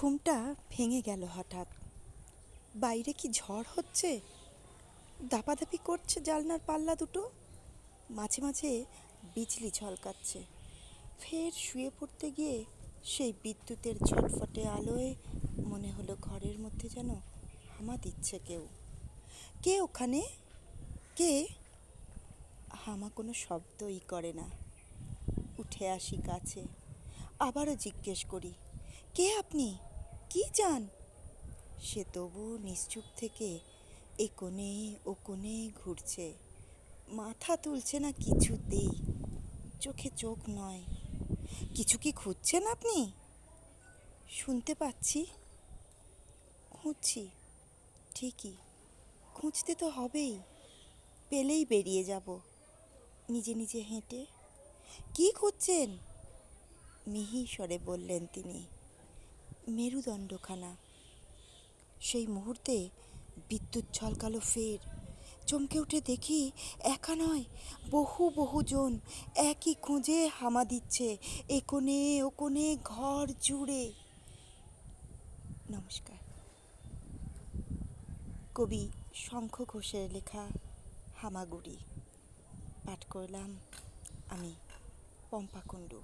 ঘুমটা ভেঙে গেল হঠাৎ। বাইরে কি ঝড় হচ্ছে? দাপাদাপি করছে জালনার পাল্লা দুটো? মাঝে মাঝে বিজলি ঝলকাচ্ছে। ফের শুয়ে পড়তে গিয়ে সেই বিদ্যুতের ছটফটে আলোয় মনে হলো ঘরের মধ্যে যেন হামা দিচ্ছে কেউ। কে ওখানে? কে? হামা কোনো শব্দই করে না। উঠে আসি কাছে। আবারও জিজ্ঞেস করি, কে আপনি? কি চান? সে তবু নিশ্চুপ থেকে এ কোণে ও কোণে ঘুরছে। মাথা তুলছে না কিছুতেই। চোখে চোখ নয়। কিছু কি খুঁজছেন আপনি? শুনতে পাচ্ছি। খুঁজছি। ঠিকই। খুঁজতে তো হবেই। পেলেই বেরিয়ে যাব। নিজে নিজে হেঁটে। কি খুঁজছেন? মিহি স্বরে বললেন তিনি। মেরুদণ্ডখানা। সেই মুহূর্তে বিদ্যুৎ ঝলকালো ফের। চমকে উঠে দেখি একা নয়, বহু বহুজন একই খোঁজে হামা দিচ্ছে এ কোণে ও কোণে ঘর জুড়ে। নমস্কার। কবি শঙ্খ ঘোষের লেখা হামাগুড়ি। পাঠ করলাম আমি পম্পা কুণ্ডু